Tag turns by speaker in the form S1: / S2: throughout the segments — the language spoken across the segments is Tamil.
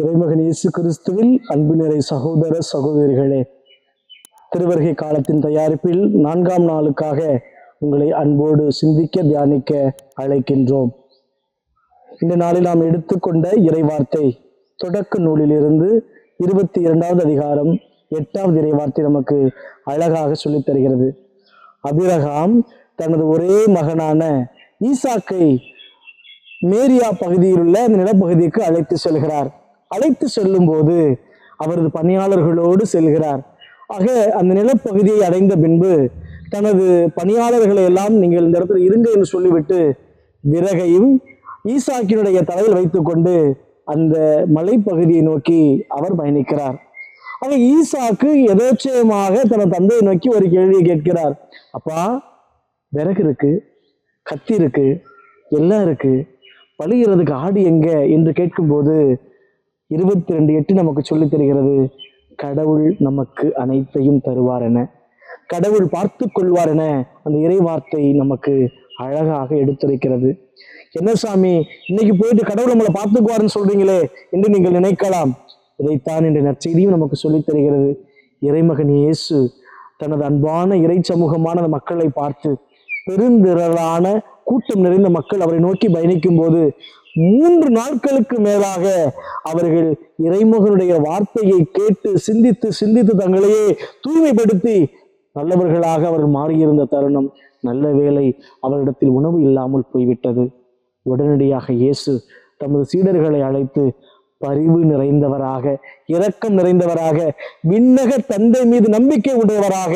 S1: இறைமகன் இயேசு கிறிஸ்துவில் அன்பினரை சகோதர சகோதரிகளே திருவருகை காலத்தின் தயாரிப்பில் நான்காம் நாளுக்காக உங்களை அன்போடு சிந்திக்க தியானிக்க அழைக்கின்றோம். இந்த நாளில் நாம் எடுத்துக்கொண்ட இறைவார்த்தை தொடக்க நூலிலிருந்து இருபத்தி இரண்டாவது அதிகாரம் எட்டாவது இறைவார்த்தை நமக்கு அழகாக சொல்லித் தருகிறது. அபிரகாம் தனது ஒரே மகனான ஈசாக்கை மேரியா பகுதியில் உள்ள அந்த நிலப்பகுதிக்கு அழைத்து செல்கிறார். அழைத்து செல்லும்போது அவரது பணியாளர்களோடு செல்கிறார். ஆக அந்த நிலப்பகுதியை அடைந்த பின்பு தனது பணியாளர்களை எல்லாம் நீங்கள் இந்த இடத்துல இருங்க என்று சொல்லிவிட்டு விறகையும் ஈசாக்கினுடைய தலையில் வைத்துக்கொண்டு அந்த மலைப்பகுதியை நோக்கி அவர் பயணிக்கிறார். ஆக ஈசாக்கு எதேச்சயமாக தனது தந்தையை நோக்கி ஒரு கேள்வியை கேட்கிறார். அப்பா விறகு இருக்கு கத்தி இருக்கு எல்லாம் இருக்கு பழுகிறதுக்கு ஆடு எங்க? என்று கேட்கும்போது இருபத்தி ரெண்டு எட்டு நமக்கு சொல்லித் தருகிறது கடவுள் நமக்கு அனைத்தையும் தருவார் என. கடவுள் பார்த்து கொள்வார் என அந்த இறை வார்த்தை நமக்கு அழகாக எடுத்துரைக்கிறது. என்ன சாமி இன்னைக்கு போயிட்டு கடவுள் நம்மளை பார்த்துக்குவாருன்னு சொல்றீங்களே என்று நீங்கள் நினைக்கலாம். இதைத்தான் என்ற நற்செய்தியும் நமக்கு சொல்லித் தருகிறது. இறைமகன் இயேசு தனது அன்பான இறை சமூகமான மக்களை பார்த்து பெருந்திரளான கூட்டம் நிறைந்த மக்கள் அவரை நோக்கி பயணிக்கும் போது மூன்று நாட்களுக்கு மேலாக அவர்கள் இறைமுகனுடைய வார்த்தையை கேட்டு சிந்தித்து சிந்தித்து தங்களையே தூய்மைப்படுத்தி நல்லவர்களாக அவர்கள் மாறியிருந்த தருணம் நல்ல வேளை அவரிடத்தில் உணவு இல்லாமல் போய்விட்டது. உடனடியாக இயேசு தமது சீடர்களை அழைத்து பரிவு நிறைந்தவராக இரக்கம் நிறைந்தவராக விண்ணக தந்தை மீது நம்பிக்கை உடையவராக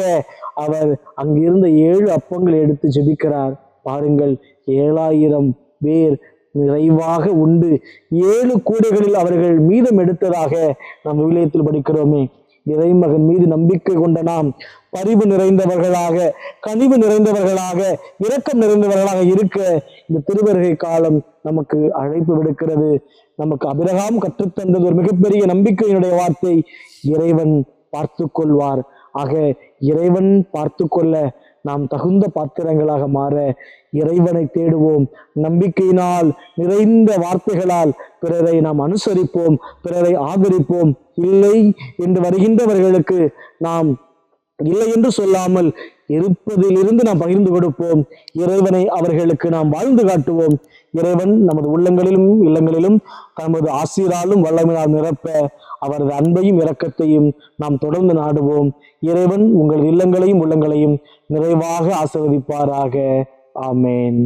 S1: அவர் அங்கிருந்த ஏழு அப்பங்களை எடுத்து ஜெபிக்கிறார். பாருங்கள் ஏழாயிரம் பேர் நிறைவாக உண்டு. ஏழு கூடைகளில் அவர்கள் மீதம் எடுத்ததாக நாம் விவிலியத்தில் படிக்கிறோமே. இறைமகன் மீது நம்பிக்கை கொண்ட நாம் பரிவு நிறைந்தவர்களாக கனிவு நிறைந்தவர்களாக இரக்கம் நிறைந்தவர்களாக இருக்க இந்த திருவருகை காலம் நமக்கு அழைப்பு விடுக்கிறது. நமக்கு அபிரகாம் கற்றுத்தந்தது ஒரு மிகப்பெரிய நம்பிக்கையினுடைய வார்த்தை. இறைவன் பார்த்து கொள்வார் ஆக இறைவன் பார்த்து கொள்ள நாம் தகுந்த பாத்திரங்களாக மாற இறைவனை தேடுவோம். நம்பிக்கையினால் நிறைந்த வார்த்தைகளால் பிறரை நாம் அனுசரிப்போம் பிறரை ஆதரிப்போம். இல்லை என்று வருகின்றவர்களுக்கு நாம் இல்லை என்று சொல்லாமல் இருப்பதிலிருந்து நாம் பகிர்ந்து கொடுப்போம். இறைவனை அவர்களுக்கு நாம் வாழ்ந்து காட்டுவோம். இறைவன் நமது உள்ளங்களிலும் இல்லங்களிலும் தமது ஆசிராலும் வல்லமையால் நிரப்ப அவரது அன்பையும் இரக்கத்தையும் நாம் தொடர்ந்து நாடுவோம். இறைவன் உங்கள் இல்லங்களையும் உள்ளங்களையும் நிறைவாக ஆசிர்வதிப்பாராக. ஆமேன்.